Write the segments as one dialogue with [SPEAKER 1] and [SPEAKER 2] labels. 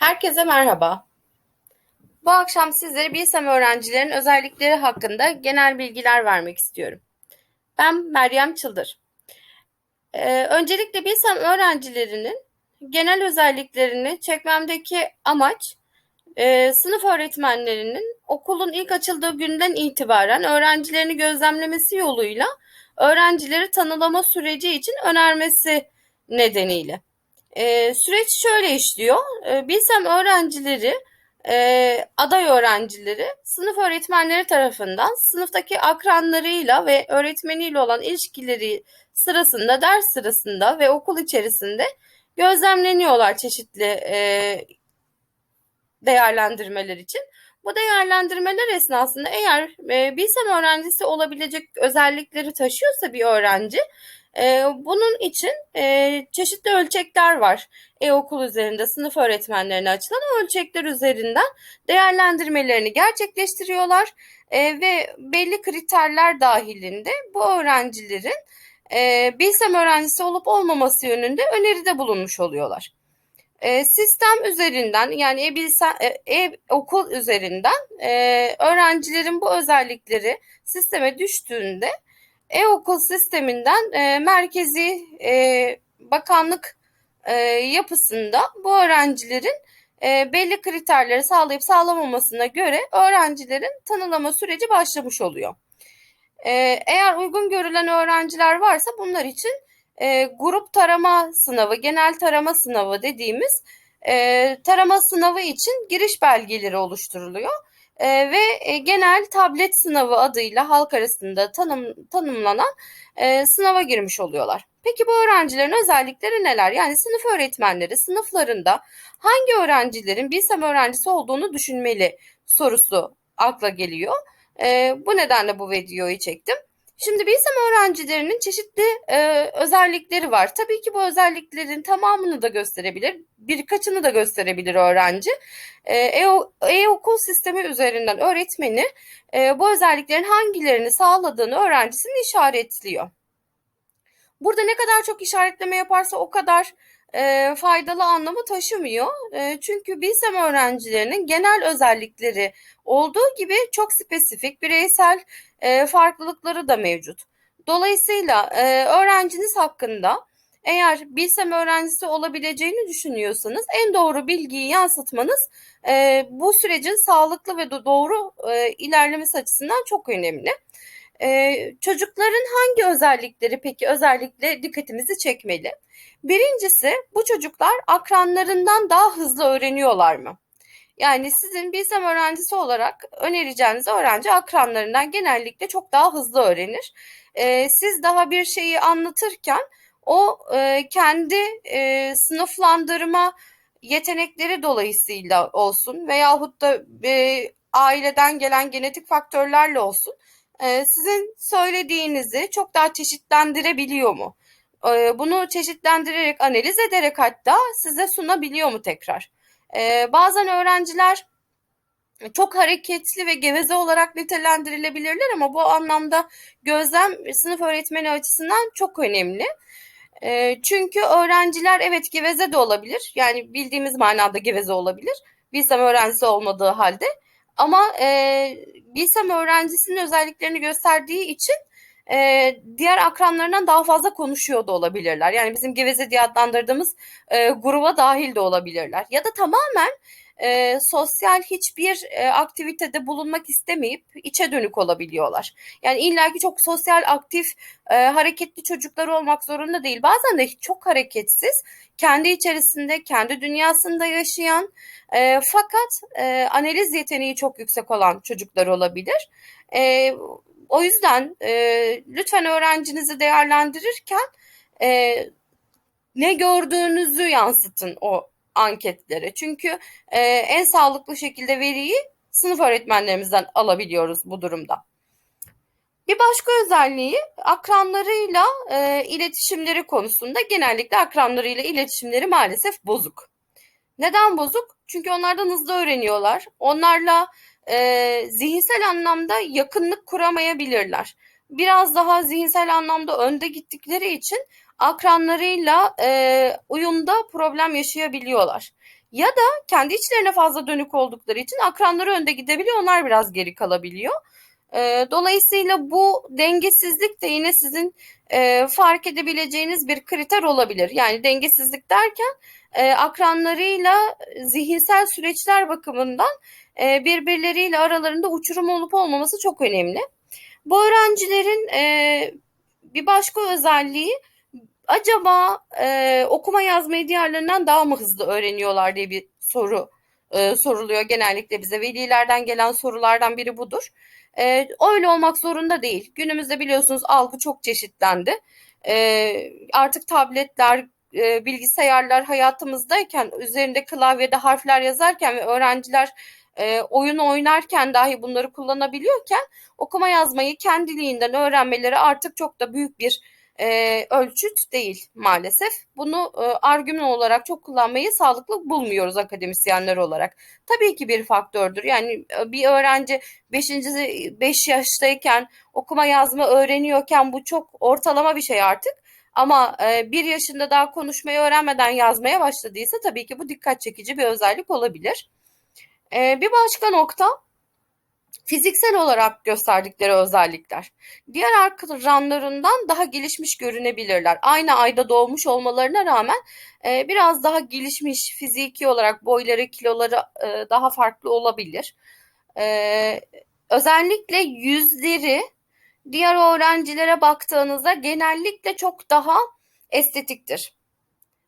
[SPEAKER 1] Herkese merhaba. Bu akşam sizlere Bilsem öğrencilerin özellikleri hakkında genel bilgiler vermek istiyorum. Ben Meryem Çıldır. Ee, öncelikle Bilsem öğrencilerinin genel özelliklerini çekmemdeki amaç e, sınıf öğretmenlerinin okulun ilk açıldığı günden itibaren öğrencilerini gözlemlemesi yoluyla öğrencileri tanılama süreci için önermesi nedeniyle. E, süreç şöyle işliyor. E, Bilsem öğrencileri, e, aday öğrencileri sınıf öğretmenleri tarafından sınıftaki akranlarıyla ve öğretmeniyle olan ilişkileri sırasında, ders sırasında ve okul içerisinde gözlemleniyorlar çeşitli e, değerlendirmeler için. Bu değerlendirmeler esnasında eğer e, bilsem öğrencisi olabilecek özellikleri taşıyorsa bir öğrenci e, bunun için e, çeşitli ölçekler var. E-okul üzerinde sınıf öğretmenlerine açılan ölçekler üzerinden değerlendirmelerini gerçekleştiriyorlar e, ve belli kriterler dahilinde bu öğrencilerin e, bilsem öğrencisi olup olmaması yönünde öneride bulunmuş oluyorlar. Sistem üzerinden yani e-okul üzerinden öğrencilerin bu özellikleri sisteme düştüğünde e-okul sisteminden e, merkezi e, bakanlık e, yapısında bu öğrencilerin e, belli kriterleri sağlayıp sağlamamasına göre öğrencilerin tanılama süreci başlamış oluyor. E, eğer uygun görülen öğrenciler varsa bunlar için e, grup tarama sınavı, genel tarama sınavı dediğimiz e, tarama sınavı için giriş belgeleri oluşturuluyor. E, ve e, genel tablet sınavı adıyla halk arasında tanım, tanımlanan e, sınava girmiş oluyorlar. Peki bu öğrencilerin özellikleri neler? Yani sınıf öğretmenleri sınıflarında hangi öğrencilerin bilsem öğrencisi olduğunu düşünmeli sorusu akla geliyor. E, bu nedenle bu videoyu çektim. Şimdi bilsem öğrencilerinin çeşitli e, özellikleri var. Tabii ki bu özelliklerin tamamını da gösterebilir, birkaçını da gösterebilir öğrenci. E, e-okul sistemi üzerinden öğretmeni e, bu özelliklerin hangilerini sağladığını öğrencisinin işaretliyor. Burada ne kadar çok işaretleme yaparsa o kadar e, faydalı anlamı taşımıyor. E, çünkü bilsem öğrencilerinin genel özellikleri olduğu gibi çok spesifik, bireysel e, farklılıkları da mevcut. Dolayısıyla e, öğrenciniz hakkında eğer bilsem öğrencisi olabileceğini düşünüyorsanız en doğru bilgiyi yansıtmanız e, bu sürecin sağlıklı ve doğru e, ilerlemesi açısından çok önemli. E, çocukların hangi özellikleri peki özellikle dikkatimizi çekmeli? Birincisi bu çocuklar akranlarından daha hızlı öğreniyorlar mı? Yani sizin bilsem öğrencisi olarak önereceğiniz öğrenci akranlarından genellikle çok daha hızlı öğrenir. E, siz daha bir şeyi anlatırken o e, kendi e, sınıflandırma yetenekleri dolayısıyla olsun veyahut da e, aileden gelen genetik faktörlerle olsun e, sizin söylediğinizi çok daha çeşitlendirebiliyor mu? E, bunu çeşitlendirerek, analiz ederek hatta size sunabiliyor mu tekrar? E, bazen öğrenciler çok hareketli ve geveze olarak nitelendirilebilirler ama bu anlamda gözlem sınıf öğretmeni açısından çok önemli. Çünkü öğrenciler evet geveze de olabilir. Yani bildiğimiz manada geveze olabilir. Bilsem öğrencisi olmadığı halde. Ama e, Bilsem öğrencisinin özelliklerini gösterdiği için e, diğer akranlarından daha fazla konuşuyor da olabilirler. Yani bizim geveze diye adlandırdığımız e, gruba dahil de olabilirler. Ya da tamamen e, sosyal hiçbir e, aktivitede bulunmak istemeyip içe dönük olabiliyorlar. Yani illaki çok sosyal, aktif, e, hareketli çocuklar olmak zorunda değil. Bazen de çok hareketsiz, kendi içerisinde, kendi dünyasında yaşayan e, fakat e, analiz yeteneği çok yüksek olan çocuklar olabilir. E, o yüzden e, lütfen öğrencinizi değerlendirirken e, ne gördüğünüzü yansıtın o anketlere. Çünkü e, en sağlıklı şekilde veriyi sınıf öğretmenlerimizden alabiliyoruz bu durumda. Bir başka özelliği akranlarıyla e, iletişimleri konusunda genellikle akranlarıyla iletişimleri maalesef bozuk. Neden bozuk? Çünkü onlardan hızlı öğreniyorlar. Onlarla e, zihinsel anlamda yakınlık kuramayabilirler. Biraz daha zihinsel anlamda önde gittikleri için akranlarıyla e, uyumda problem yaşayabiliyorlar. Ya da kendi içlerine fazla dönük oldukları için akranları önde gidebiliyor, onlar biraz geri kalabiliyor. E, dolayısıyla bu dengesizlik de yine sizin e, fark edebileceğiniz bir kriter olabilir. Yani dengesizlik derken e, akranlarıyla zihinsel süreçler bakımından e, birbirleriyle aralarında uçurum olup olmaması çok önemli. Bu öğrencilerin e, bir başka özelliği acaba e, okuma yazmayı diğerlerinden daha mı hızlı öğreniyorlar diye bir soru e, soruluyor genellikle bize. Velilerden gelen sorulardan biri budur. E, öyle olmak zorunda değil. Günümüzde biliyorsunuz algı çok çeşitlendi. E, artık tabletler, e, bilgisayarlar hayatımızdayken üzerinde klavyede harfler yazarken ve öğrenciler e, oyun oynarken dahi bunları kullanabiliyorken okuma yazmayı kendiliğinden öğrenmeleri artık çok da büyük bir e, ölçüt değil maalesef. Bunu e, argüman olarak çok kullanmayı sağlıklı bulmuyoruz akademisyenler olarak. Tabii ki bir faktördür. Yani e, bir öğrenci 5. 5 yaştayken okuma yazma öğreniyorken bu çok ortalama bir şey artık. Ama e, bir yaşında daha konuşmayı öğrenmeden yazmaya başladıysa tabii ki bu dikkat çekici bir özellik olabilir. E, bir başka nokta fiziksel olarak gösterdikleri özellikler. Diğer akranlarından daha gelişmiş görünebilirler. Aynı ayda doğmuş olmalarına rağmen e, biraz daha gelişmiş fiziki olarak boyları, kiloları e, daha farklı olabilir. E, özellikle yüzleri diğer öğrencilere baktığınızda genellikle çok daha estetiktir.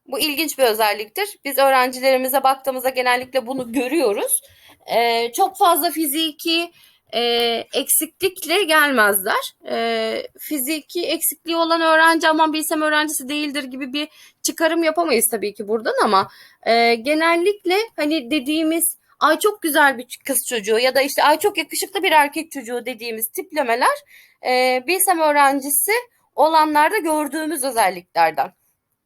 [SPEAKER 1] Bu ilginç bir özelliktir. Biz öğrencilerimize baktığımızda genellikle bunu görüyoruz. Ee, çok fazla fiziki e, eksiklikle gelmezler. E, fiziki eksikliği olan öğrenci aman bilsem öğrencisi değildir gibi bir çıkarım yapamayız tabii ki buradan ama e, genellikle hani dediğimiz ay çok güzel bir kız çocuğu ya da işte ay çok yakışıklı bir erkek çocuğu dediğimiz tiplemeler e, bilsem öğrencisi olanlarda gördüğümüz özelliklerden.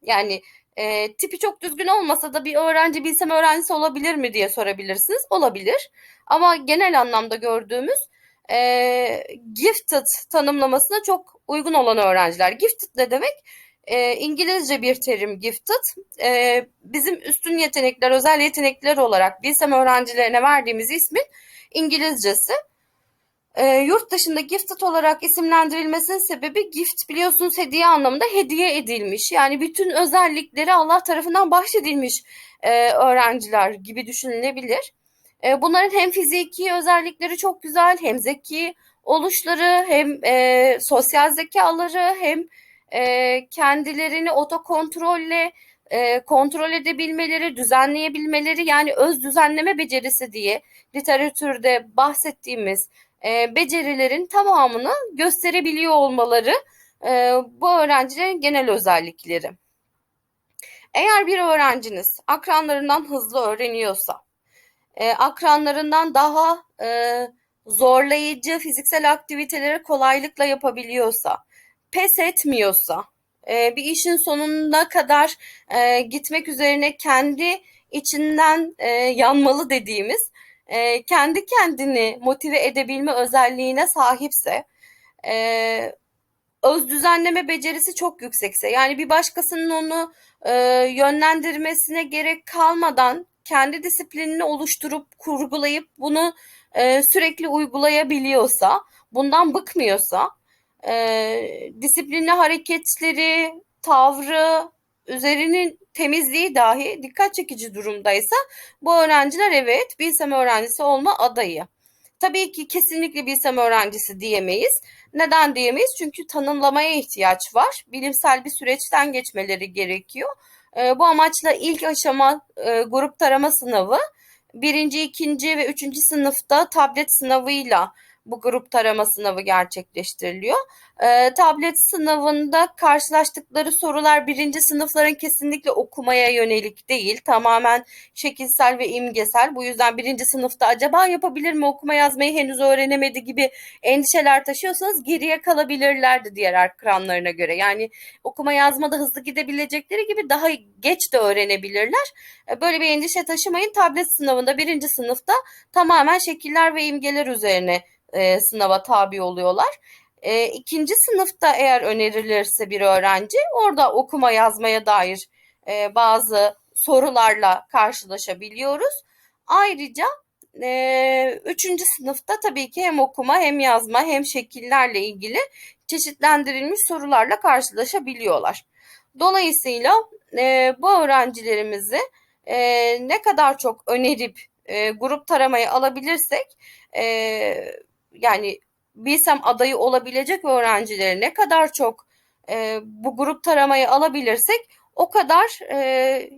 [SPEAKER 1] Yani e, tipi çok düzgün olmasa da bir öğrenci bilsem öğrencisi olabilir mi diye sorabilirsiniz. Olabilir. Ama genel anlamda gördüğümüz e, gifted tanımlamasına çok uygun olan öğrenciler. Gifted ne demek? E, İngilizce bir terim gifted. E, bizim üstün yetenekler, özel yetenekler olarak bilsem öğrencilerine verdiğimiz ismin İngilizcesi. E, yurt dışında gifted olarak isimlendirilmesinin sebebi gift biliyorsunuz hediye anlamında hediye edilmiş. Yani bütün özellikleri Allah tarafından bahşedilmiş e, öğrenciler gibi düşünülebilir. E, bunların hem fiziki özellikleri çok güzel hem zeki oluşları hem e, sosyal zekaları hem e, kendilerini otokontrolle e, kontrol edebilmeleri, düzenleyebilmeleri yani öz düzenleme becerisi diye literatürde bahsettiğimiz e, becerilerin tamamını gösterebiliyor olmaları e, bu öğrencilerin genel özellikleri. Eğer bir öğrenciniz akranlarından hızlı öğreniyorsa, e, akranlarından daha e, zorlayıcı fiziksel aktiviteleri kolaylıkla yapabiliyorsa, pes etmiyorsa, e, bir işin sonuna kadar e, gitmek üzerine kendi içinden e, yanmalı dediğimiz e, kendi kendini motive edebilme özelliğine sahipse, e, öz düzenleme becerisi çok yüksekse, yani bir başkasının onu e, yönlendirmesine gerek kalmadan kendi disiplinini oluşturup kurgulayıp bunu e, sürekli uygulayabiliyorsa, bundan bıkmıyorsa, e, disiplinli hareketleri, tavrı, üzerinin temizliği dahi dikkat çekici durumdaysa bu öğrenciler evet bilsem öğrencisi olma adayı. Tabii ki kesinlikle bilsem öğrencisi diyemeyiz. Neden diyemeyiz? Çünkü tanımlamaya ihtiyaç var. Bilimsel bir süreçten geçmeleri gerekiyor. E, bu amaçla ilk aşama e, grup tarama sınavı birinci, ikinci ve üçüncü sınıfta tablet sınavıyla bu grup tarama sınavı gerçekleştiriliyor. E, tablet sınavında karşılaştıkları sorular birinci sınıfların kesinlikle okumaya yönelik değil. Tamamen şekilsel ve imgesel. Bu yüzden birinci sınıfta acaba yapabilir mi okuma yazmayı henüz öğrenemedi gibi endişeler taşıyorsanız geriye kalabilirlerdi diğer akranlarına göre. Yani okuma yazmada hızlı gidebilecekleri gibi daha geç de öğrenebilirler. E, böyle bir endişe taşımayın. Tablet sınavında birinci sınıfta tamamen şekiller ve imgeler üzerine e, sınava tabi oluyorlar. E, ikinci sınıfta eğer önerilirse bir öğrenci orada okuma yazmaya dair e, bazı sorularla karşılaşabiliyoruz. Ayrıca e, üçüncü sınıfta tabii ki hem okuma hem yazma hem şekillerle ilgili çeşitlendirilmiş sorularla karşılaşabiliyorlar. Dolayısıyla e, bu öğrencilerimizi e, ne kadar çok önerip e, grup taramayı alabilirsek e, yani bilsem adayı olabilecek öğrencileri ne kadar çok e, bu grup taramayı alabilirsek o kadar e,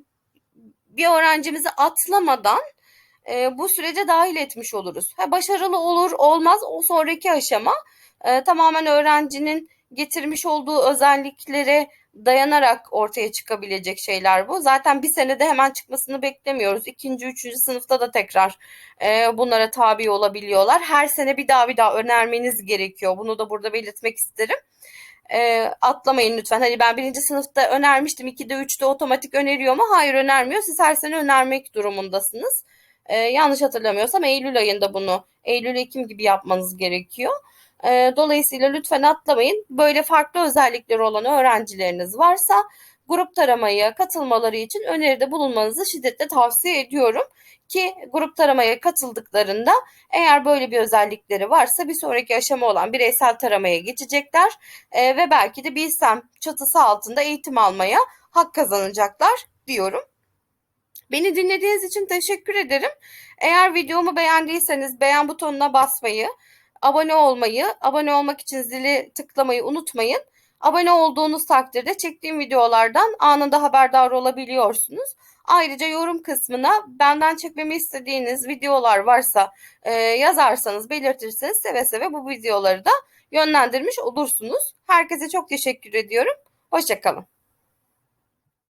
[SPEAKER 1] bir öğrencimizi atlamadan e, bu sürece dahil etmiş oluruz. Ha, başarılı olur olmaz o sonraki aşama e, tamamen öğrencinin getirmiş olduğu özelliklere dayanarak ortaya çıkabilecek şeyler bu. Zaten bir senede hemen çıkmasını beklemiyoruz. İkinci, üçüncü sınıfta da tekrar e, bunlara tabi olabiliyorlar. Her sene bir daha bir daha önermeniz gerekiyor. Bunu da burada belirtmek isterim. E, atlamayın lütfen. Hani ben birinci sınıfta önermiştim. 2'de 3'te otomatik öneriyor mu? Hayır önermiyor. Siz her sene önermek durumundasınız. E, yanlış hatırlamıyorsam Eylül ayında bunu Eylül-Ekim gibi yapmanız gerekiyor. E, dolayısıyla lütfen atlamayın. Böyle farklı özellikleri olan öğrencileriniz varsa grup taramaya katılmaları için öneride bulunmanızı şiddetle tavsiye ediyorum. Ki grup taramaya katıldıklarında eğer böyle bir özellikleri varsa bir sonraki aşama olan bireysel taramaya geçecekler e, ve belki de Bilsem çatısı altında eğitim almaya hak kazanacaklar diyorum. Beni dinlediğiniz için teşekkür ederim. Eğer videomu beğendiyseniz beğen butonuna basmayı, abone olmayı, abone olmak için zili tıklamayı unutmayın. Abone olduğunuz takdirde çektiğim videolardan anında haberdar olabiliyorsunuz. Ayrıca yorum kısmına benden çekmemi istediğiniz videolar varsa e, yazarsanız, belirtirseniz seve seve bu videoları da yönlendirmiş olursunuz. Herkese çok teşekkür ediyorum. Hoşçakalın.